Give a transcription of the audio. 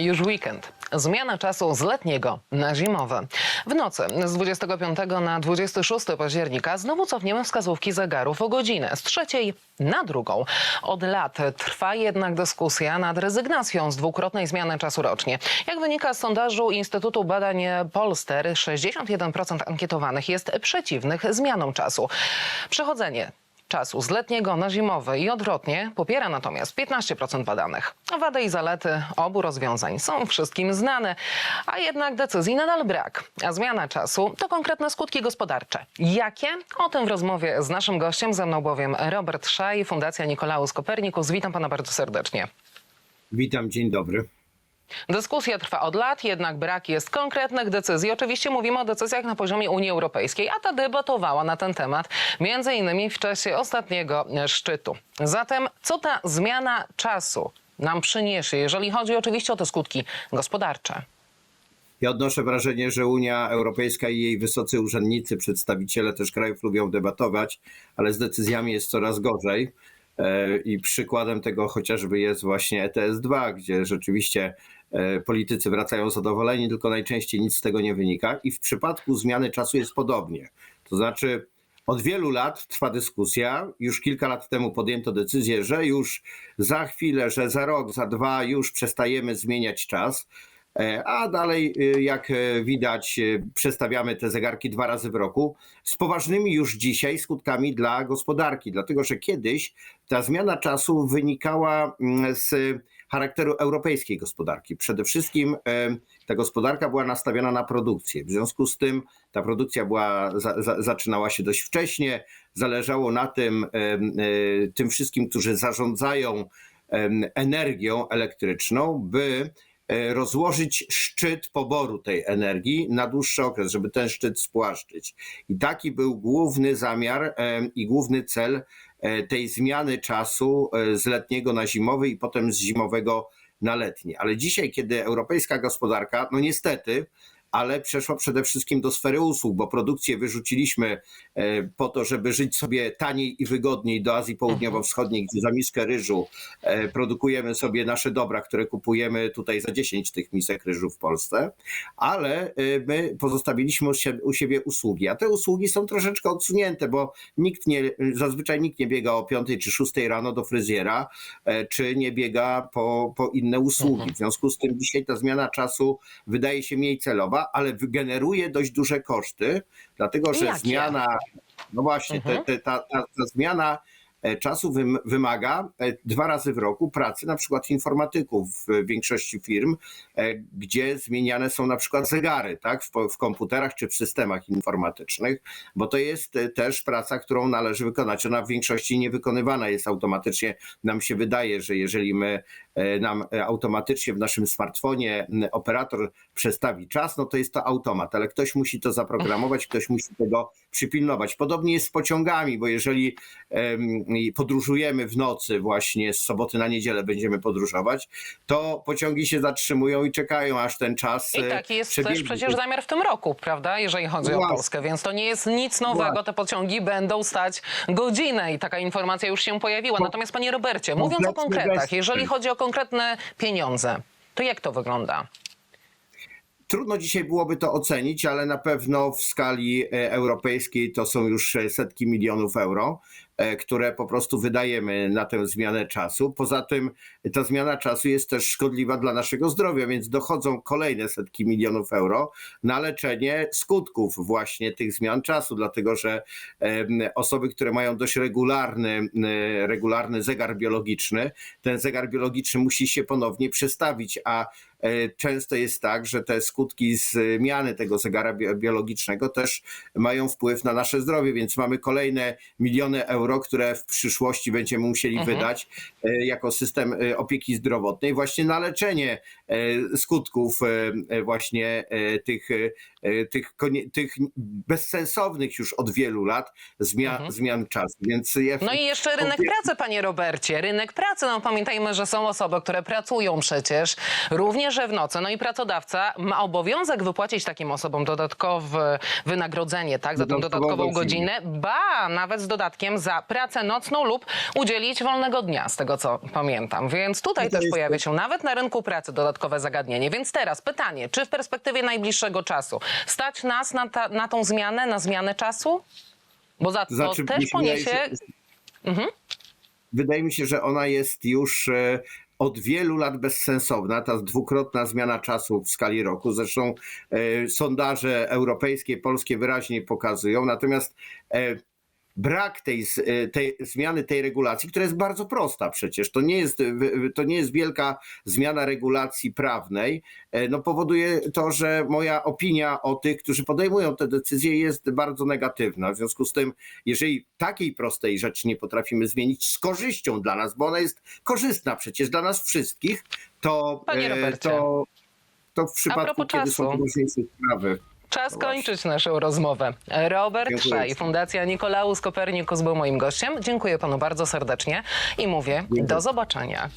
Już weekend. Zmiana czasu z letniego na zimowy. W nocy z 25 na 26 października znowu cofniemy wskazówki zegarów o godzinę z trzeciej na drugą. Od lat trwa jednak dyskusja nad rezygnacją z dwukrotnej zmiany czasu rocznie. Jak wynika z sondażu Instytutu Badań Polster, 61% ankietowanych jest przeciwnych zmianom czasu. Przechodzenie czasu z letniego na zimowy i odwrotnie popiera natomiast 15% badanych. Wady i zalety obu rozwiązań są wszystkim znane, a jednak decyzji nadal brak. A zmiana czasu to konkretne skutki gospodarcze. Jakie? O tym w rozmowie z naszym gościem, ze mną bowiem Robert Szaj, Fundacja Nikolaus Kopernikus. Witam pana bardzo serdecznie. Witam, dzień dobry. Dyskusja trwa od lat, jednak brak jest konkretnych decyzji. Oczywiście mówimy o decyzjach na poziomie Unii Europejskiej, a ta debatowała na ten temat między innymi w czasie ostatniego szczytu. Zatem co ta zmiana czasu nam przyniesie, jeżeli chodzi oczywiście o te skutki gospodarcze? Ja odnoszę wrażenie, że Unia Europejska i jej wysocy urzędnicy, przedstawiciele też krajów lubią debatować, ale z decyzjami jest coraz gorzej. E, I przykładem tego chociażby jest właśnie ETS-2, gdzie rzeczywiście e, politycy wracają zadowoleni, tylko najczęściej nic z tego nie wynika. I w przypadku zmiany czasu jest podobnie. To znaczy, od wielu lat trwa dyskusja. Już kilka lat temu podjęto decyzję, że już za chwilę, że za rok, za dwa już przestajemy zmieniać czas. E, A dalej, y, jak e, widać, przestawiamy te zegarki dwa razy w roku z poważnymi już dzisiaj skutkami dla gospodarki, dlatego że kiedyś ta zmiana czasu wynikała mm, z charakteru europejskiej gospodarki. Przede wszystkim e, ta gospodarka była nastawiona na produkcję. W związku z tym ta produkcja była, za, za, zaczynała się dość wcześnie. Zależało na tym, e, e, tym wszystkim, którzy zarządzają energią elektryczną, by rozłożyć szczyt poboru tej energii na dłuższy okres, żeby ten szczyt spłaszczyć. I taki był główny zamiar em, i główny cel e, tej zmiany czasu e, z letniego na zimowy i potem z zimowego na letni. Ale dzisiaj, kiedy europejska gospodarka, no niestety, ale przeszła przede wszystkim do sfery usług, bo produkcję wyrzuciliśmy e, po to, żeby żyć sobie taniej i wygodniej do Azji Południowo-Wschodniej, gdzie za miskę ryżu e, produkujemy sobie nasze dobra, które kupujemy tutaj za 10 tych misek ryżu w Polsce, ale e, my pozostawiliśmy u siebie, usługi, a te usługi są troszeczkę odsunięte, bo nikt nie, zazwyczaj nikt nie biega o 5 czy 6 rano do fryzjera, czy nie biega po, po inne usługi. W związku z tym dzisiaj ta zmiana czasu wydaje się mniej celowa, ale generuje dość duże koszty, dlatego że Jakie? zmiana, no właśnie, te, te, ta, ta, ta zmiana e, czasu wym, wymaga e, dwa razy w roku pracy na przykład informatyków w większości firm, e, gdzie zmieniane są na przykład zegary tak, w, w komputerach czy w systemach informatycznych, bo to jest też praca, którą należy wykonać. Ona w większości nie wykonywana jest automatycznie. Nam się wydaje, że jeżeli my nam e, automatycznie w naszym smartfonie operator przestawi czas, no to jest to automat, ale ktoś musi to zaprogramować, ktoś musi tego przypilnować. Podobnie jest z pociągami, bo jeżeli podróżujemy w nocy, właśnie z soboty na niedzielę będziemy podróżować, to pociągi się zatrzymują i czekają, aż ten czas. I e, taki jest też przebiegnie. przecież zamiar w tym roku, prawda, jeżeli chodzi o Właśnie. Polskę, więc to nie jest nic nowego. Właśnie. Te pociągi będą stać godzinę i taka informacja już się pojawiła. Natomiast panie Robercie, mówiąc o konkretach, jeżeli chodzi o konkretne pieniądze, to jak to wygląda? Trudno dzisiaj byłoby to ocenić, ale na pewno w skali e, europejskiej to są już e, setki milionów euro, które po prostu wydajemy na tę zmianę czasu. Poza tym ta zmiana czasu jest też szkodliwa dla naszego zdrowia, więc dochodzą kolejne setki milionów euro na leczenie skutków właśnie tych zmian czasu, dlatego że osoby, które mają dość regularny, regularny zegar biologiczny, ten zegar biologiczny musi się ponownie przestawić, a e, często jest tak, że te skutki zmiany tego zegara bi- biologicznego też mają wpływ na nasze zdrowie, więc mamy kolejne miliony euro, które w przyszłości będziemy musieli Mhm. wydać e, jako system e, opieki zdrowotnej właśnie na leczenie e, skutków właśnie tych tych, konie- tych bezsensownych już od wielu lat zmian, zmian czasu. Więc ja Mhm. No i jeszcze rynek pracy, panie Robercie. Rynek pracy, no pamiętajmy, że są osoby, które pracują przecież również w nocy. No i pracodawca ma obowiązek wypłacić takim osobom dodatkowe wynagrodzenie, tak, za tą Dodatkową godzinę. ba, nawet z dodatkiem za pracę nocną lub udzielić wolnego dnia, z tego co pamiętam. Więc tutaj No też jest- pojawia się nawet na rynku pracy dodatkowe zagadnienie. Więc teraz pytanie, czy w perspektywie najbliższego czasu stać nas na, ta, na tą zmianę, na zmianę czasu? Bo za to Znaczy, też się wydaje poniesie się- Wydaje mi się, że ona jest już e, od wielu lat bezsensowna, ta dwukrotna zmiana czasu w skali roku. Zresztą e, sondaże europejskie, polskie wyraźnie pokazują. Natomiast e, brak tej, e, tej zmiany tej regulacji, która jest bardzo prosta przecież, to nie jest, to nie jest wielka zmiana regulacji prawnej, e, no powoduje to, że moja opinia o tych, którzy podejmują te decyzje jest bardzo negatywna. W związku z tym, jeżeli takiej prostej rzeczy nie potrafimy zmienić z korzyścią dla nas, bo ona jest korzystna przecież dla nas wszystkich, to, e, to, to w przypadku, kiedy są czasu. poważniejsze sprawy. Czas kończyć naszą rozmowę. Robert Dziękuję. Fundacja Nikolaus Kopernikus był moim gościem. Dziękuję panu bardzo serdecznie i mówię do zobaczenia.